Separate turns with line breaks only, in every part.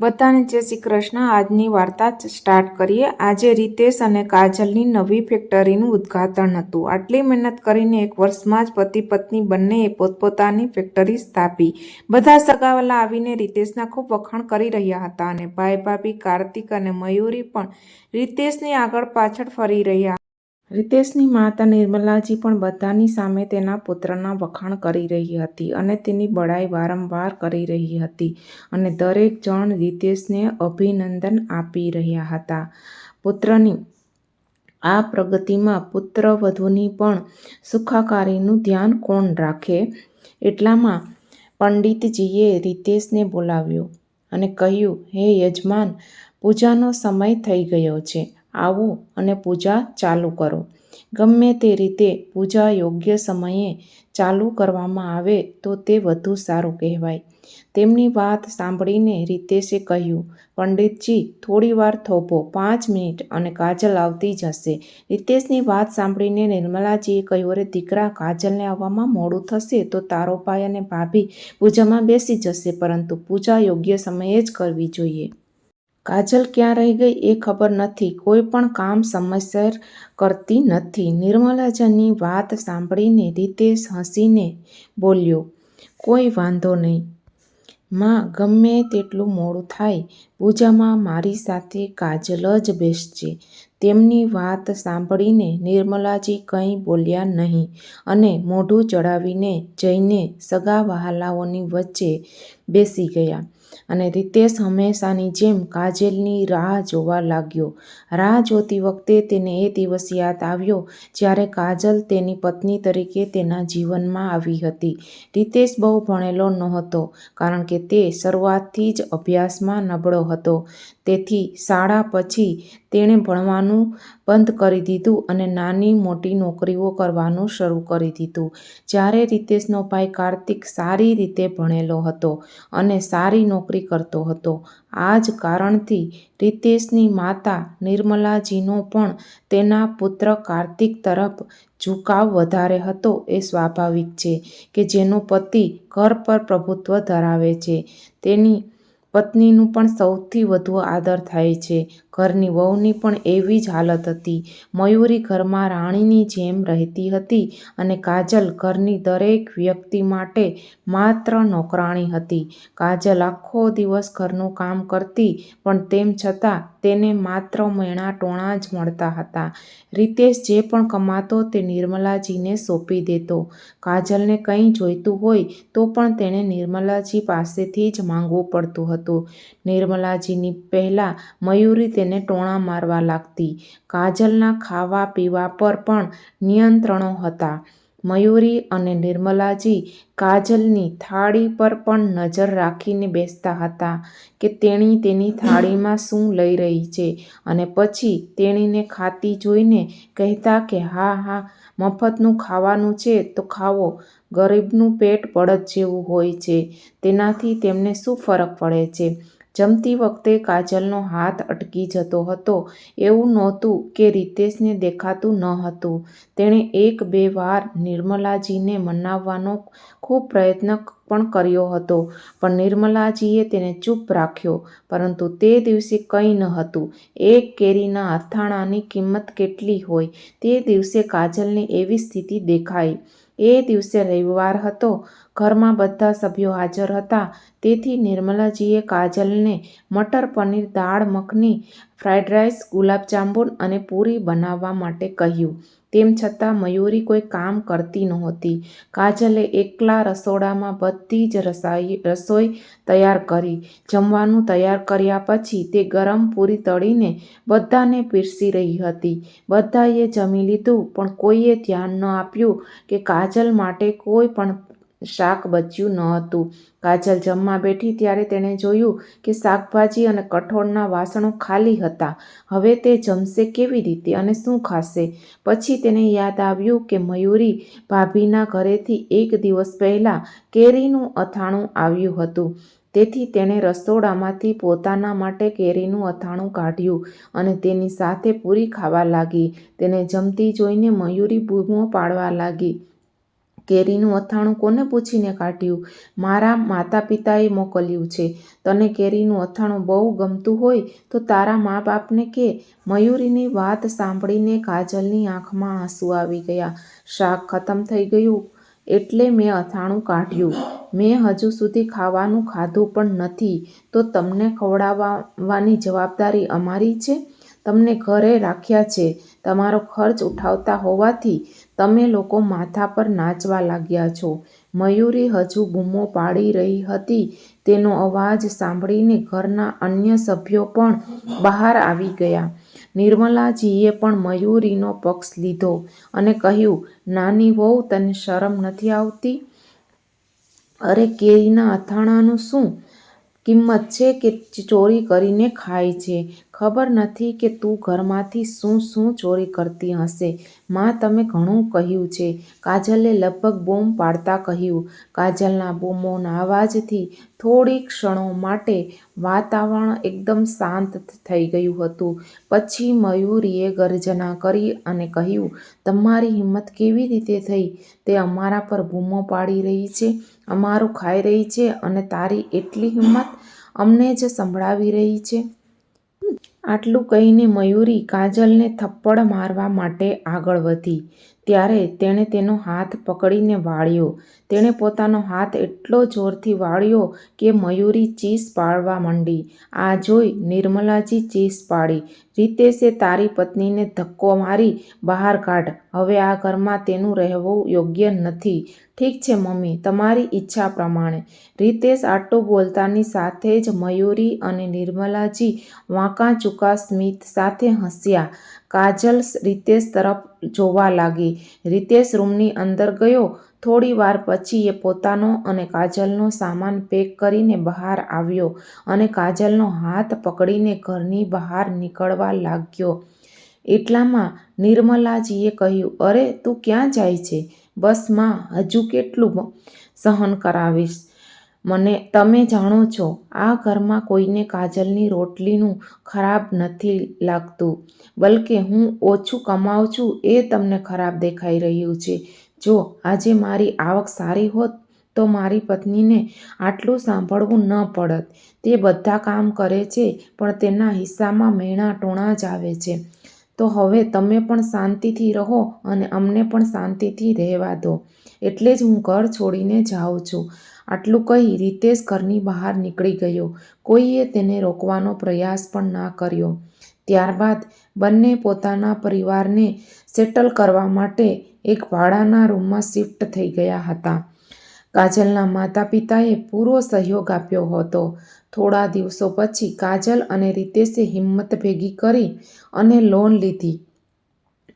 બધાને જય શ્રી કૃષ્ણ. આજની વાર્તા સ્ટાર્ટ કરીએ. આજે રીતેશ અને કાજલની નવી ફેક્ટરીનું ઉદ્ઘાટન હતું. આટલી મહેનત કરીને એક વર્ષમાં જ પતિ પત્ની બંનેએ પોતપોતાની ફેક્ટરી સ્થાપી. બધા સગાવાલા આવીને રીતેશના ખૂબ વખાણ કરી રહ્યા હતા અને ભાઈ ભાભી કાર્તિક અને મયુરી પણ રીતેશની આગળ પાછળ ફરી રહ્યા રીતેશની માતા નિર્મલાજી પણ બધાની સામે તેના પુત્રના વખાણ કરી રહી હતી અને તેની બડાઈ વારંવાર કરી રહી હતી અને દરેક જણ રિતેશને અભિનંદન આપી રહ્યા હતા. પુત્રની આ પ્રગતિમાં પુત્રવધૂની પણ સુખાકારીનું ધ્યાન કોણ રાખે એટલામાં પંડિતજીએ રિતેશને બોલાવ્યો અને કહ્યું, હે યજમાન, પૂજાનો સમય થઈ ગયો છે. આવો અને પૂજા ચાલુ કરો. ગમે તે રીતે પૂજા યોગ્ય સમયે ચાલુ કરવામાં આવે તો તે વધુ સારું કહેવાય. તેમની વાત સાંભળીને રીતેશે કહ્યું, પંડિતજી, થોડી વાર થોભો, પાંચ મિનિટ અને કાજલ આવતી જશે. રીતેશની વાત સાંભળીને નિર્મલાજીએ કહ્યું, અરે, દીકરા, કાજલને આવવામાં મોડું થશે તો તારો ભાઈ અને ભાભી પૂજામાં બેસી જશે, પરંતુ પૂજા યોગ્ય સમયે જ કરવી જોઈએ. કાજલ ક્યાં રહી ગઈ એ ખબર નથી. કોઈ પણ કામ સમયસર કરતી નથી. નિર્મલાજાની વાત સાંભળીને રીતેશ હસીને બોલ્યો, કોઈ વાંધો નહીં. માં, ગમે તેટલું મોડું થાય, પૂજામાં મારી સાથે કાજલ જ બેસશે તેમની વાત સાંભળીને નિર્મલાજી કંઈ બોલ્યા નહીં અને મોઢું ચડાવીને જઈને સગા વહાલાઓની વચ્ચે બેસી ગયા. અને રીતેશ હંમેશાની જેમ કાજલની રાહ જોવા લાગ્યો. રાહ જોતી વખતે તેને એ દિવસ યાદ આવ્યો જ્યારે કાજલ તેની પત્ની તરીકે તેના જીવનમાં આવી હતી. રીતેશ બહુ ભણેલો નહોતો કારણ કે તે શરૂઆતથી જ અભ્યાસમાં નબળો હતો. તેથી શાળા પછી તેણે ભણવાનું બંધ કરી દીધું અને નાની મોટી નોકરીઓ કરવાનું શરૂ કરી દીધું. જ્યારે રીતેશનો ભાઈ કાર્તિક સારી રીતે ભણેલો હતો અને સારી નોકરી કરતો હતો. આ જ કારણથી રિતેશની માતા નિર્મલાજીનો પણ તેના પુત્ર કાર્તિક તરફ ઝુકાવ વધારે હતો એ સ્વાભાવિક છે કે જેનો પતિ ઘર પર પ્રભુત્વ ધરાવે છે. તેની પત્નીનું પણ સૌથી વધુ આદર થાય છે. ઘરની વહુની પણ એવી જ હાલત હતી. મયુરી ઘરમાં રાણીની જેમ રહેતી હતી અને કાજલ ઘરની દરેક વ્યક્તિ માટે માત્ર નોકરાણી હતી. કાજલ આખો દિવસ ઘરનું કામ કરતી, પણ તેમ છતાં તેને માત્ર મેણા ટોણા જ મળતા હતા. રીતેશ જે પણ કમાતો તે નિર્મલાજીને સોંપી દેતો. કાજલને કંઈ જોઈતું હોય તો પણ તેણે નિર્મલાજી પાસેથી જ માંગવું પડતું હતું. નિર્મલાજીની પહેલાં મયુરી તેને ટોણા મારવા લાગતી. કાજલના ખાવા પીવા પર પણ નિયંત્રણો હતા. મયુરી અને નિર્મલાજી કાજલની થાળી પર પણ નજર રાખીને બેસતા હતા કે તેણી તેની થાળીમાં શું લઈ રહી છે અને પછી તેણીને ખાતી જોઈને કહેતા કે, હા હા, મફતનું ખાવાનું છે તો ખાવો ગરીબનું પેટ બળદ જેવું હોય છે. તેનાથી તેમને શું ફરક પડે છે? જમતી વખતે કાજલનો હાથ અટકી જતો હતો. એવું નહોતું કે રીતેશને દેખાતું ન હતું. તેણે એક બે વાર નિર્મલાજીને મનાવવાનો ખૂબ પ્રયત્ન પણ કર્યો હતો, પણ નિર્મલાજીએ તેને ચૂપ રાખ્યો, પરંતુ તે દિવસે કંઈ ન હતું. એક કેરીના અથાણાની કિંમત કેટલી હોય તે દિવસે કાજલને એવી સ્થિતિ દેખાઈ. એ દિવસે રવિવાર હતો. ઘરમાં બધા સભ્યો હાજર હતા. તેથી નિર્મલાજીએ કાજલને મટર પનીર, દાળ, મખની, ફ્રાઈડ રાઈસ ગુલાબજાંબુ અને પૂરી બનાવવા માટે કહ્યું. તેમ છતાં મયુરી કોઈ કામ કરતી નહોતી. કાજલે એકલા રસોડામાં બધી જ રસાઈ, રસોઈ તૈયાર કરી. જમવાનું તૈયાર કર્યા પછી તે ગરમ પૂરી તળીને બધાને પીરસી રહી હતી. બધાએ જમી લીધું, પણ કોઈએ ધ્યાન ન આપ્યું કે કાજલ માટે કોઈ પણ શાક બચ્યું ન હતું. કાજલ જમવા બેઠી ત્યારે તેણે જોયું કે શાકભાજી અને કઠોળના વાસણો ખાલી હતા. હવે તે જમશે કેવી રીતે અને શું ખાશે? પછી તેને યાદ આવ્યું કે મયુરી ભાભીના ઘરેથી એક દિવસ પહેલાં કેરીનું અથાણું આવ્યું હતું. તેથી તેણે રસોડામાંથી પોતાના માટે કેરીનું અથાણું કાઢ્યું અને તેની સાથે પૂરી ખાવા લાગી. તેને જમતી જોઈને મયુરી બૂમો પાડવા લાગી. કેરીનું અથાણું કોને પૂછીને કાઢ્યું? મારા માતા પિતાએ મોકલ્યું છે. તને કેરીનું અથાણું બહુ ગમતું હોય તો તારા મા બાપને કે. મયુરીની વાત સાંભળીને કાજલની આંખમાં આંસુ આવી ગયા. શાક ખતમ થઈ ગયું એટલે મેં અથાણું કાઢ્યું. મેં હજુ સુધી ખાવાનું ખાધું પણ નથી. તો તમને ખવડાવવાની જવાબદારી અમારી છે? તમને ઘરે રાખ્યા છે. તમારો ખર્ચ ઉઠાવતા હોવાથી તમે લોકો માથા પર નાચવા લાગ્યા છો. મયુરી હજુ બૂમો પાડી રહી હતી. તેનો અવાજ સાંભળીને ઘરના અન્ય સભ્યો પણ બહાર આવી ગયા. નિર્મલાજીએ પણ મયુરીનો પક્ષ લીધો અને કહ્યું, નાની વહુ, તને શરમ નથી આવતી? અરે, કેરીના અથાણાનું શું? કિંમત છે કે ચોરી કરીને ખાય છે? ખબર નથી કે તું ઘરમાંથી શું શું ચોરી કરતી હશે. માં, તમે ઘણું કહ્યું છે. કાજલે લગભગ બૂમ પાડતા કહ્યું. કાજલના બૂમોના અવાજથી થોડી ક્ષણો માટે વાતાવરણ એકદમ શાંત થઈ ગયું હતું. પછી મયુરીએ ગર્જના કરી અને કહ્યું, તમારી હિંમત કેવી રીતે થઈ? તે અમારા પર બૂમો પાડી રહી છે, અમારું ખાઈ રહી છે અને તારી એટલી હિંમત અમને જ સંભળાવી રહી છે. આટલું કહીને મયુરી કાજલને થપ્પડ મારવા માટે આગળ વધી. ત્યારે તેણે તેનો હાથ પકડીને વાળ્યો. તેણે પોતાનો હાથ એટલો જોરથી વાળ્યો કે મયુરી ચીસ પાડવા માંડી. આ જોઈ નિર્મલાજી ચીસ પાડી. રીતેશે તારી પત્નીને ધક્કો મારી બહાર કાઢ. હવે આ ઘરમાં તેનું રહેવું યોગ્ય નથી. ઠીક છે, મમ્મી. તમારી ઈચ્છા પ્રમાણે. રીતેશ આટલું બોલતાની સાથે જ મયુરી અને નિર્મલાજી વાંકા ચૂકા સ્મિત સાથે હસ્યા. કાજલ રીતેશ તરફ જોવા લાગી. રીતેશ રૂમની અંદર ગયો. થોડી વાર પછી એ પોતાનો અને કાજલનો સામાન પેક કરીને બહાર આવ્યો અને કાજલનો હાથ પકડીને ઘરની બહાર નીકળવા લાગ્યો. એટલામાં નિર્મલાજીએ કહ્યું, અરે, તું ક્યાં જાય છે? બસમાં હજુ કેટલું સહન કરાવીશ. મને, તમે જાણો છો, આ ઘરમાં કોઈને કાજલની રોટલીનું ખરાબ નથી લાગતું, બલકે હું ઓછું કમાઉં છું એ તમને ખરાબ દેખાઈ રહ્યું છે. જો આજે મારી આવક સારી હોત, તો મારી પત્નીને આટલું સાંભળવું ન પડત. તે બધા કામ કરે છે, પણ તેના હિસ્સામાં મેણા ટોણા જ આવે છે. તો હવે તમે પણ શાંતિથી રહો અને અમને પણ શાંતિથી રહેવા દો. એટલે જ હું ઘર છોડીને જાઉં છું. આટલું કહી રીતેશ ઘરની બહાર નીકળી ગયો. કોઈએ તેને રોકવાનો પ્રયાસ પણ ના કર્યો. ત્યારબાદ બંને પોતાના પરિવારને સેટલ કરવા માટે એક ભાડાના રૂમમાં શિફ્ટ થઈ ગયા હતા. કાજલના માતા પિતાએ પૂરો સહયોગ આપ્યો હતો. થોડા દિવસો પછી કાજલ અને રીતેશે હિંમત ભેગી કરી અને લોન લીધી.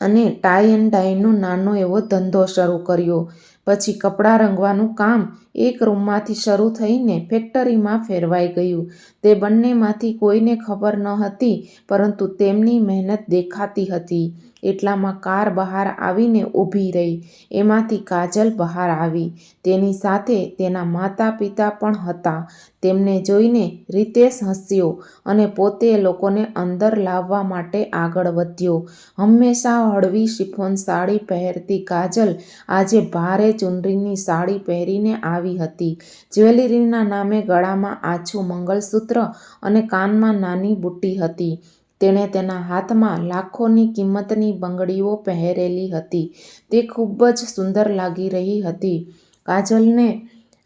અને ટાઈ એન્ડ ડાઈનો નાનો એવો ધંધો શરૂ કર્યો. પછી કપડાં રંગવાનું કામ એક રૂમમાંથી શરૂ થઈને ફેક્ટરીમાં ફેરવાઈ ગયું. તે બંનેમાંથી કોઈને ખબર ન હતી, પરંતુ તેમની મહેનત દેખાતી હતી. એટલામાં કાર બહાર આવીને ઊભી રહી. એમાંથી કાજલ બહાર આવી. તેની સાથે તેના માતા પિતા પણ હતા. તેમને જોઈને રીતેશ હસ્યો અને પોતે લોકોને અંદર લાવવા માટે આગળ વધ્યો. હંમેશા હળવી શિફોન સાડી પહેરતી કાજલ આજે ભારે ચુનરીની સાડી પહેરીને આવી હતી. જ્વેલરીના નામે ગળામાં આછું મંગળસૂત્ર અને કાનમાં નાની બુટ્ટી હતી. તેણે તેના હાથમાં લાખોની કિંમતની બંગડીઓ પહેરેલી હતી. તે ખૂબ જ સુંદર લાગી રહી હતી. કાજલને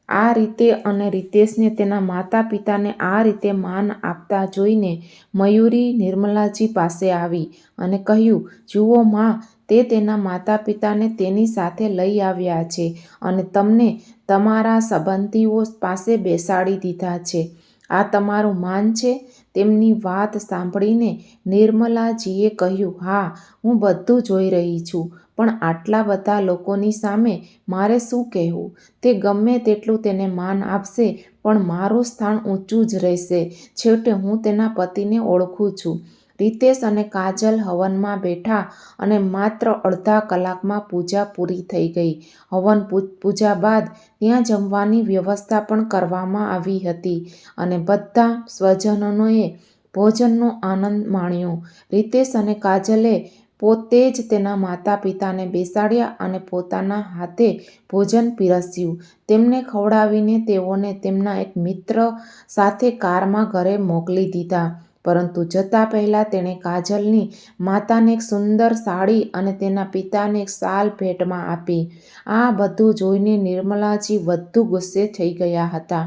આ રીતે અને રીતેશને તેના માતા પિતાને આ રીતે માન આપતા જોઈને મયુરી નિર્મલાજી પાસે આવી અને કહ્યું, જુઓ માં, તે તેના માતા પિતાને તેની સાથે લઈ આવ્યા છે અને તમને તમારા સંબંધીઓ પાસે બેસાડી દીધા છે. આ તમારું માન છે? તેમની વાત સાંભળીને નિર્મલાજીએ કહ્યું, હા, હું બધું જોઈ રહી છું, પણ આટલા બધા લોકોની સામે મારે શું કહેવું? તે ગમે તેટલું તેને માન આપશે, પણ મારું સ્થાન ઊંચું જ રહેશે. છેવટે હું તેના પતિને ઓળખું છું. રીતેશ અને કાજલ હવનમાં બેઠા અને માત્ર અડધા કલાકમાં પૂજા પૂરી થઈ ગઈ હવન પૂજા બાદ ત્યાં જમવાની વ્યવસ્થા પણ કરવામાં આવી હતી અને બધા સ્વજનોએ ભોજનનો આનંદ માણ્યો રિતેશ અને કાજલે પોતે જ તેના માતા પિતાને બેસાડ્યા અને પોતાના હાથે ભોજન પીરસ્યું. તેમને ખવડાવીને તેઓને તેમના એક મિત્ર સાથે કારમાં ઘરે મોકલી દીધા. પરંતુ જતા પહેલાં તેણે કાજલની માતાને એક સુંદર સાડી અને તેના પિતાને એક શાલ ભેટમાં આપી. આ બધું જોઈને નિર્મલાજી વધુ ગુસ્સે થઈ ગયા હતા.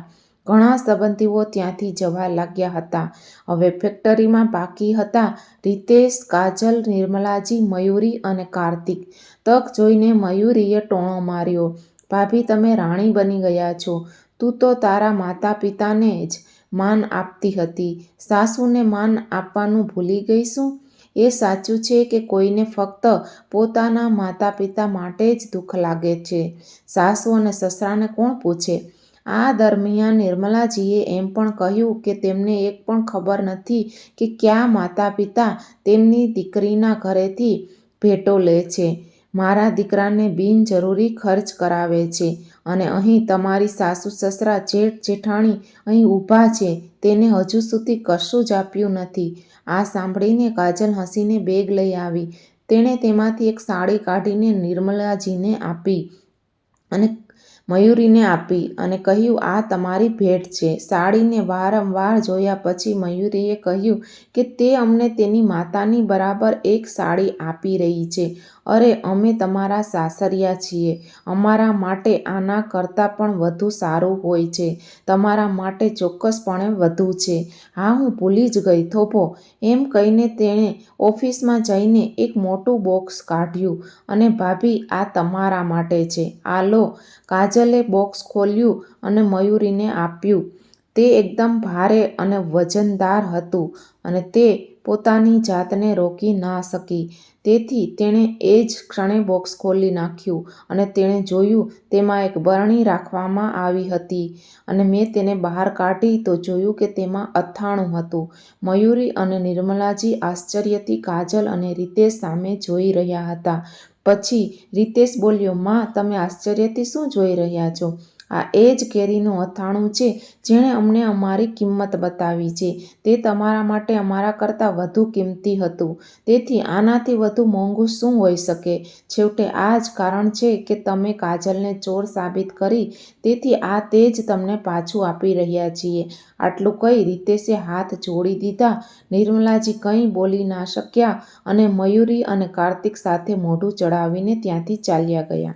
ઘણા સંબંધીઓ ત્યાંથી જવા લાગ્યા હતા. હવે ફેક્ટરીમાં બાકી હતા રીતેશ, કાજલ, નિર્મલાજી, મયુરી અને કાર્તિક. તક જોઈને મયુરીએ ટોણો માર્યો, ભાભી તમે રાણી બની ગયા છો. તું તો તારા માતા પિતાને જ માન આપતી હતી, સાસુને માન આપવાનું ભૂલી ગઈ શું? એ સાચું છે કે કોઈને ફક્ત પોતાના માતા પિતા માટે જ દુઃખ લાગે છે, સાસુ અને સસરાને કોણ પૂછે? આ દરમિયાન નિર્મલાજીએ એમ પણ કહ્યું કે તેમને એક પણ ખબર નથી કે કયા માતા પિતા તેમની દીકરીના ઘરેથી ભેટો લે છે. મારા દીકરાને બિનજરૂરી ખર્ચ કરાવે છે અને અહીં તમારી સાસુ સસરા, જેઠ જેઠાણી અહીં ઊભા છે તેને હજુ સુધી કશું જ આપ્યું નથી. આ સાંભળીને કાજલ હસીને બેગ લઈ આવી. તેણે તેમાંથી એક સાડી કાઢીને નિર્મલાજીને આપી અને મયુરીને આપી અને કહ્યું આ તમારી ભેટ છે. સાડીને વારંવાર જોયા પછી મયુરીએ કહ્યું કે તે અમને તેની માતાની બરાબર એક સાડી આપી રહી છે. અરે અમે તમારા સાસરિયા છીએ, અમારા માટે આના કરતાં પણ વધુ સારું હોય છે. તમારા માટે ચોક્કસપણે વધુ છે. હા હું ભૂલી જ ગઈ, થોભો. એમ કહીને તેણે ઓફિસમાં જઈને એક મોટું બોક્સ કાઢ્યું અને ભાભી આ તમારા માટે છે, આ લો. કાજલે બોક્સ ખોલ્યું અને મયુરીને આપ્યું. તે એકદમ ભારે અને વજનદાર હતું અને તે પોતાની જાતને રોકી ના શકી. તેથી તેણે એ જ ક્ષણે બોક્સ ખોલી નાખ્યું અને તેણે જોયું તેમાં એક બરણી રાખવામાં આવી હતી અને મેં તેને બહાર કાઢી તો જોયું કે તેમાં અથાણું હતું. મયુરી અને નિર્મલાજી આશ્ચર્યથી કાજલ અને રીતેશ સામે જોઈ રહ્યા હતા. પછી રીતેશ બોલ્યો મા, તમે આશ્ચર્યથી શું જોઈ રહ્યા છો? આ એ જ કેરીનું અથાણું છે જેણે અમને અમારી કિંમત બતાવી છે. તે તમારા માટે અમારા કરતાં વધુ કિંમતી હતું. તેથી આનાથી વધુ મોંઘું શું હોઈ શકે? છેવટે આ જ કારણ છે કે તમે કાજલને ચોર સાબિત કરી, તેથી આ તે જ તમને પાછું આપી રહ્યા છીએ. આટલું કહી રીતેશે હાથ જોડી દીધા. નિર્મલાજી કંઈ બોલી ના શક્યા અને મયુરી અને કાર્તિક સાથે મોઢું ચડાવીને ત્યાંથી ચાલ્યા ગયા.